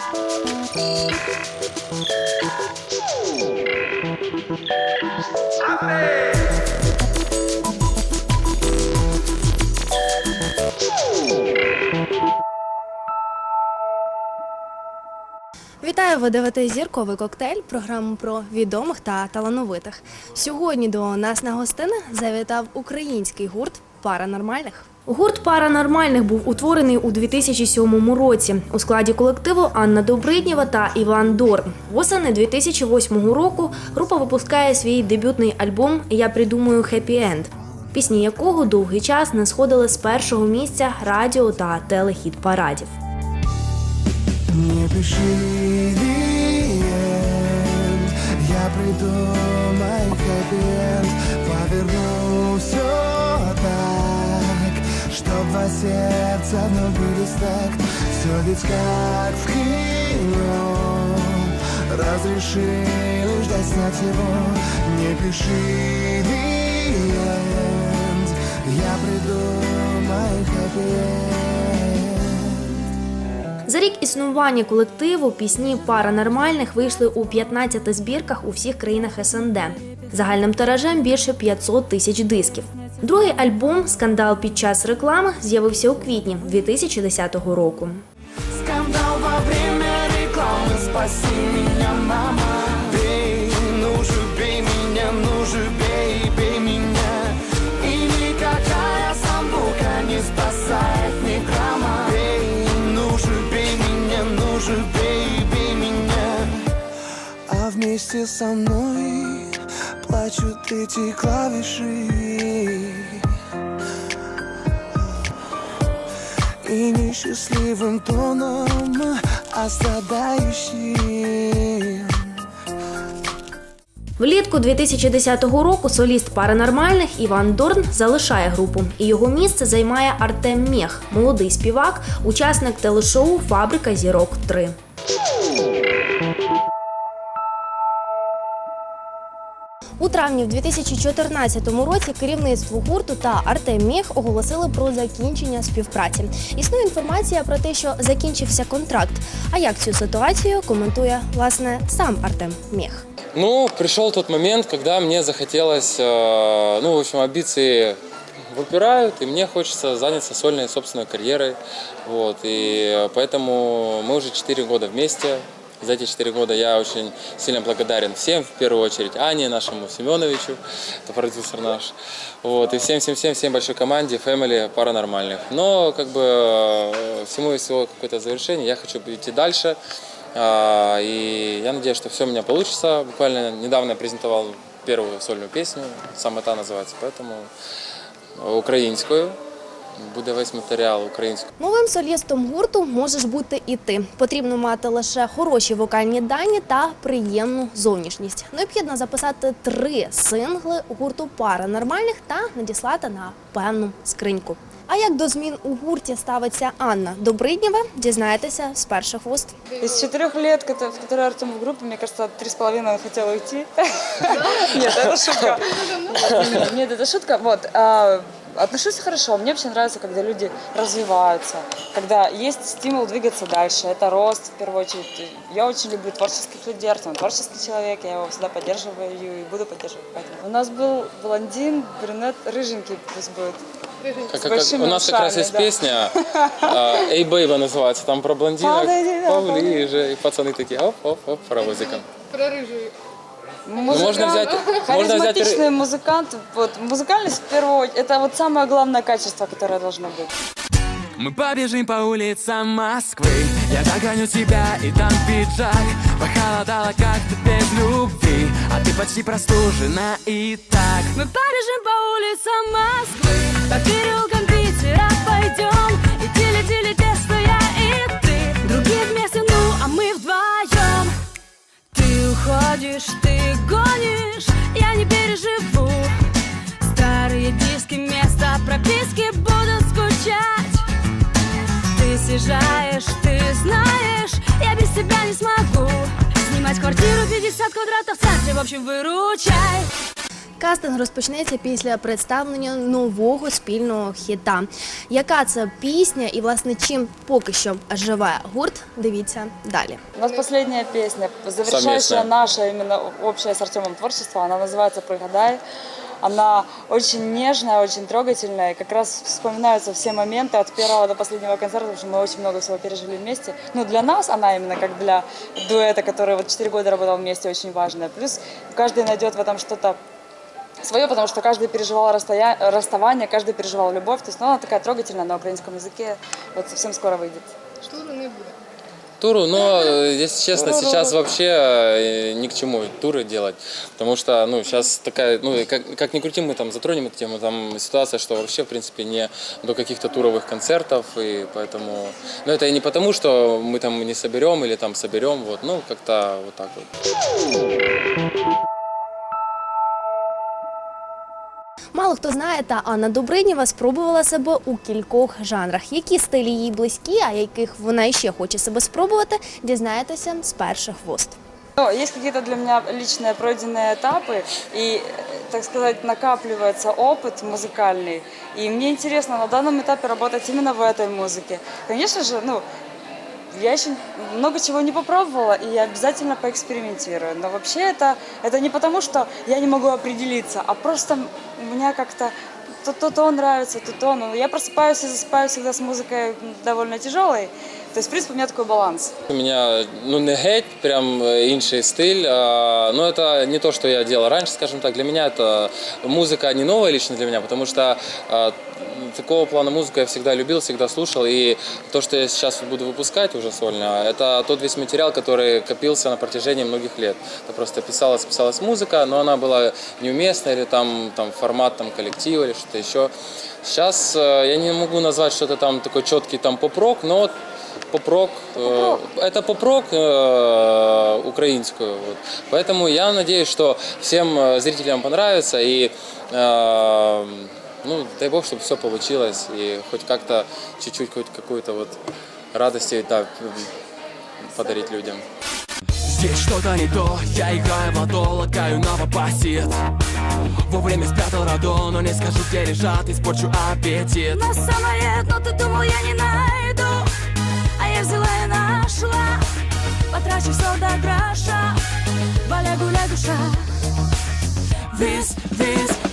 안돼 Вітаю, ви дивите зірковий коктейль, програму про відомих та талановитих. Сьогодні до нас на гостини завітав український гурт Паранормальних. Гурт Паранормальних був утворений у 2007 році у складі колективу Анна Добриднєва та Іван Дорн. Восени 2008 року група випускає свій дебютний альбом Я придумую хеппі енд, пісні якого довгий час не сходили з першого місця радіо та телехіт парадів. Не пиши я придумаю хэппи-энд Поверну все так, чтоб два сердца вновь бились так Все ведь как в кино Разрешили ждать снять его. Не пиши end, я придумаю хэппи-энд За рік існування колективу пісні паранормальних вийшли у 15 збірках у всіх країнах СНД. Загальним тиражем більше 500 тисяч дисків. Другий альбом Скандал під час реклами з'явився у квітні 2010 року. Скандал во время реклами, Спаси меня, мама вместе со мной плачут эти клавиши. И несчастливым тоном, а страдающим Влітку 2010 року соліст паранормальних Іван Дорн залишає групу, і його місце займає Артем Мєх, молодий співак, учасник телешоу Фабрика зірок 3. У травні в 2014 році керівництво гурту та Артем Міх оголосили про закінчення співпраці. Існує інформація про те, що закінчився контракт. А як цю ситуацію коментує власне сам Артем Міх? Ну, пришел тот момент, когда мне захотелось, э, ну, в общем, амбиции выпирают, и мне хочется заняться сольной собственной карьерой. Вот, и поэтому мы уже 4 года вместе. За эти 4 года я очень сильно благодарен всем, в первую очередь Ане, нашему Семеновичу, это продюсер наш. Вот, и всем-всем-всем, большой команде, фэмили, паранормальных. Но, как бы, э, всему есть свое какое-то завершение, я хочу идти дальше. А, И я надеюсь, что все у меня получится. Буквально недавно я презентовал первую сольную песню, саме та називається, поэтому українською. Буде весь матеріал українською. Новим солістом гурту можеш бути і ти. Потрібно мати лише хороші вокальні дані та приємну зовнішність. Необхідно записати три сингли гурту пара нормальних та надіслати на певну скриньку. А як до змін у гурті ставиться Анна Добриднєва, дізнаєтеся з перших вуст. Из четырех лет, кото- в которые Артем в группе, мне кажется, три с половиной он хотел уйти. Нет, это шутка. Нет, это шутка. Отношусь хорошо. Мне вообще нравится, когда люди развиваются, когда есть стимул двигаться дальше. Это рост, в первую очередь. Я очень люблю творческих людей. Артем творческий человек, я его всегда поддерживаю и буду поддерживать. Поэтому. У нас был блондин, брюнет, рыженький пусть будет. Как- как- у нас как раз ушами, есть да. песня а, «Эй, бейба» называется, там про блондинок, поближе, и пацаны такие оп-оп-оп, паровозиком. Ну, можно Музыкант, взять, можно взять ры- Харизматичный музыкант. Вот, музыкальность, в первую очередь, это вот самое главное качество, которое должно быть. Мы побежим по улицам Москвы. Я догоню тебя и там пиджак. Похолодало как-то без любви. А ты почти простужена и так. Мы побежим по улицам Москвы. По переулкам в общем, виручай. Кастинг розпочнеться після представлення нового спільного хіта. Яка це пісня і власне чим поки що живе гурт? Дивіться далі. У нас последняя песня, завершающая Совместная. наше именно общее с Артемом творчество, она называется «Прогадай». Она очень нежная, очень трогательная. И как раз вспоминаются все моменты от первого до последнего концерта, потому что мы очень много всего пережили вместе. Ну, для нас она именно как для дуэта, который вот 4 года работал вместе, очень важная. Плюс каждый найдет в этом что-то свое, потому что каждый переживал расстоя... расставание, каждый переживал любовь. То есть ну, она такая трогательная на украинском языке. Вот совсем скоро выйдет. Туру, но, э, если честно, сейчас вообще э, ни к чему туры делать, потому что, ну, сейчас такая, ну, как, как ни крути, мы там затронем эту тему, там ситуация, что вообще, в принципе, не до каких-то туровых концертов, и поэтому, ну, это и не потому, что мы там не соберем или там соберем, вот, ну, как-то вот так вот. Мало хто знає, та Анна Добриднєва спробувала себе у кількох жанрах. Які стилі їй близькі, а яких вона іще хоче себе спробувати, дізнаєтеся з перших вуст. Ну, есть какие-то для меня личные пройденные этапы, и, так сказать, накапливается опыт музыкальный. И мне интересно на данном этапе работать именно в этой музыке. Конечно же, ну, я еще много чего не попробовала, и я обязательно поэкспериментирую. Но вообще это, это не потому, что я не могу определиться, а просто у меня как-то то, то, то нравится, то, то. Ну, я просыпаюсь и засыпаю всегда с музыкой довольно тяжелой. То есть, в принципе, у меня такой баланс. У меня, ну, не геть, прям э, інший стиль, а, но это не то, что я делал раньше, скажем так. Для меня это музыка не новая лично для меня, потому что а, такого плана музыку я всегда любил, всегда слушал, и то, что я сейчас буду выпускать уже сольно, это тот весь материал, который копился на протяжении многих лет. Это просто писалась, писалась музыка, но она была неуместна, или там, там формат там, коллектива, или что-то еще. Сейчас э, я не могу назвать что-то там такой четкий там поп-рок, но поп-рок, э, это поп-рок э, украинскую. Вот. Поэтому я надеюсь, что всем э, зрителям понравится и э, ну, дай бог, чтобы все получилось и хоть как-то чуть-чуть хоть какую-то вот радости да, подарить людям. Здесь что-то не то, я играю в лото, лакаю на попасит Вовремя спрятал радон, но не скажу, где лежат, испорчу аппетит. Нас самое дно, ты думал, я не найду А я взяла и нашла. Потрачу все до гроша. Валя, гуляй, душа. Виз, виз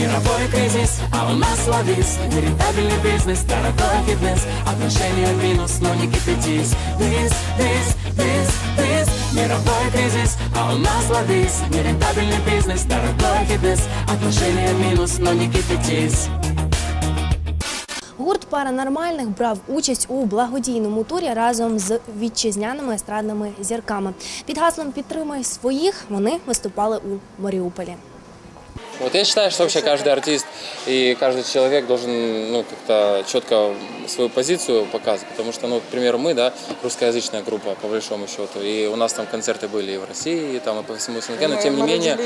Мировой кризис, а у нас ловис Нерентабельный бизнес, дорогой фитнес. Отношения в минус, но не кипятись. Виз, виз, виз, виз Мировой кризис, а у нас ловис Нерентабельный бизнес, дорогой фитнес. Отношения в минус, но не кипятись. Гурт паранормальних брав участь у благодійному турі разом з вітчизняними естрадними зірками. Під гаслом Підтримай своїх вони виступали у Маріуполі. Вот я считаю, что вообще каждый артист и каждый человек должен ну, как-то четко свою позицию показывать, потому что, ну, к примеру, мы, да, русскоязычная группа, по большому счету, и у нас там концерты были и в России, и там и по всему СНГ, но Мы- тем не менее...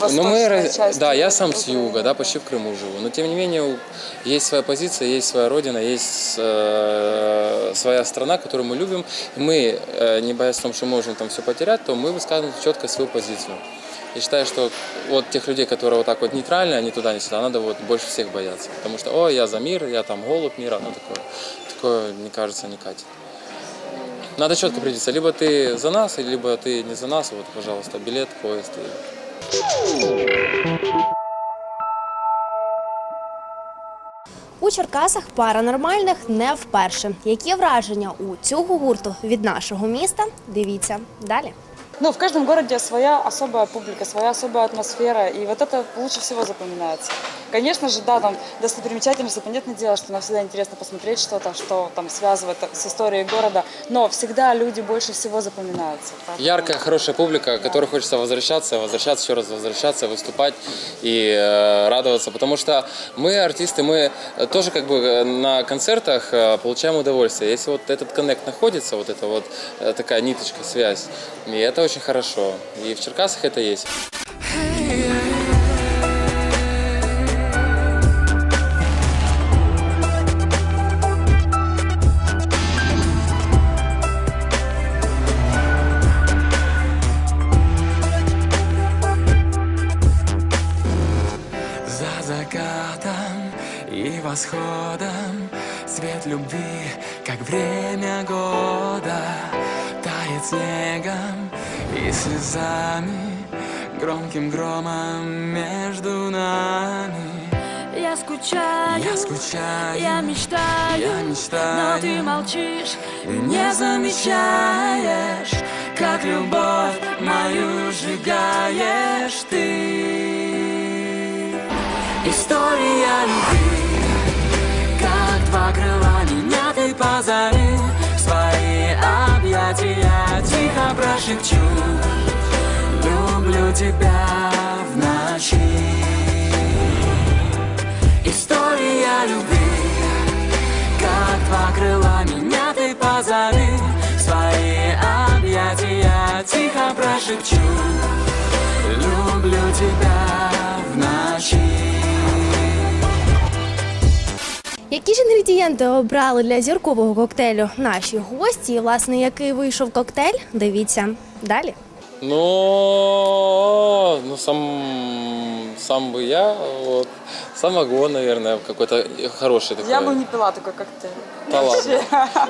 но мы, части да, я сам с юга, да, почти в Крыму живу, но тем не менее есть своя позиция, есть своя родина, есть э, своя страна, которую мы любим, и мы, э, не боясь в том, что можем там все потерять, то мы высказываем четко свою позицию. Я считаю, что вот тех людей, которые вот так вот нейтральные, они туда, не сюда, надо вот больше всех бояться. Потому что, о, я за мир, я там голубь мира, ну такое, такое, мне кажется, не катит. Надо четко определиться, либо ты за нас, либо ты не за нас, вот, пожалуйста, билет, поезд. И... У Черкасах паранормальних не вперше. Які враження у цього гурту від нашого міста? Дивіться далі. Ну, в каждом городе своя особая публика, своя особая атмосфера, и вот это лучше всего запоминается. Конечно же, да, там достопримечательности, понятное дело, что нам всегда интересно посмотреть что-то, что там связывает с историей города, но всегда люди больше всего запоминаются. Поэтому- Яркая, хорошая публика, которой хочется возвращаться, возвращаться, еще раз возвращаться, выступать и э, радоваться. Потому что мы, артисты, мы тоже как бы э, на концертах э, получаем удовольствие. Если вот этот коннект находится, вот эта вот э, такая ниточка, связь, и это очень хорошо. И в Черкасах это есть. Восходом. Свет любви, как время года. Тает снегом и слезами Громким громом между нами. Я скучаю, Я скучаю, я мечтаю, я мечтаю. но ты молчишь и не замечаешь Как любовь мою сжигаешь ты. История любви позови свои объятия тихо прошепчу. Люблю тебя в ночи. История любви Как два крыла меня ты позови свои объятия тихо прошепчу. Люблю тебя Які ж інгредієнти обрали для зіркового коктейлю наші гості? І, власне, який вийшов коктейль? Дивіться далі. Ну, ну сам, сам бы я, вот, самогон, наверное, какой-то хороший такой. Я бы не пила такой коктейль. Да ладно.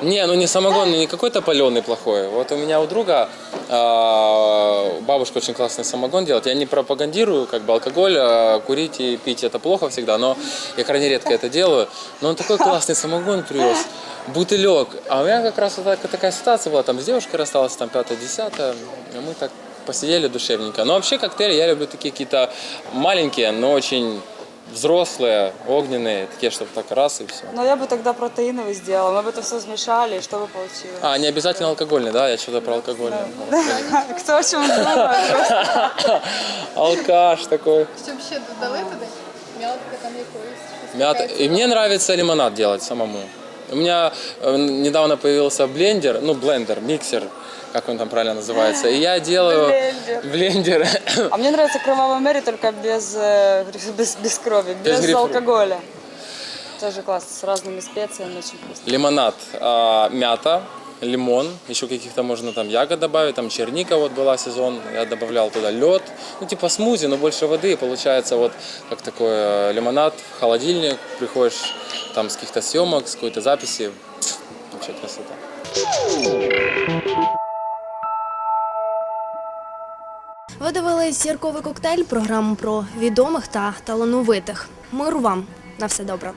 Не, ну не самогон, не какой-то паленый плохой. Вот у меня у друга а, бабушка очень классный самогон делает. Я не пропагандирую как бы алкоголь, а курить и пить это плохо всегда, но я крайне редко это делаю. Но он такой классный самогон привез, бутылек. А у меня как раз вот так- такая ситуация была, там с девушкой рассталась, там пятая-десятая, и мы так посидели душевненько. Но вообще коктейли я люблю такие какие-то маленькие, но очень взрослые, огненные, такие, чтобы так раз и все. Но я бы тогда протеиновый сделала. Мы бы это все смешали, и что бы получилось? А, не обязательно алкогольный, да? Я что-то про алкогольный. Кто о чем думает? Алкаш такой. Щоб ще додали туди там якоїсь. Мята. И мне нравится лимонад делать самому. У меня э, недавно появился блендер, ну блендер, миксер, как он там правильно называется. И я делаю Блендер. блендер. А мне нравится кровавая Мэри, только без, э, без, без крови, Без без, грейпфрута. алкоголя. Тоже классно, с разными специями, очень вкусно. лимонад, а, мята, лимон, еще каких-то можно там ягод добавить, там черника вот была сезон, я добавлял туда лед, ну типа смузи, но больше воды, и получается вот как такой э, лимонад в холодильник, приходишь там с каких-то съемок, с какой-то записи, вообще красота. Ви дивились коктейль, програму про відомих та талановитих. Миру вам на все добре.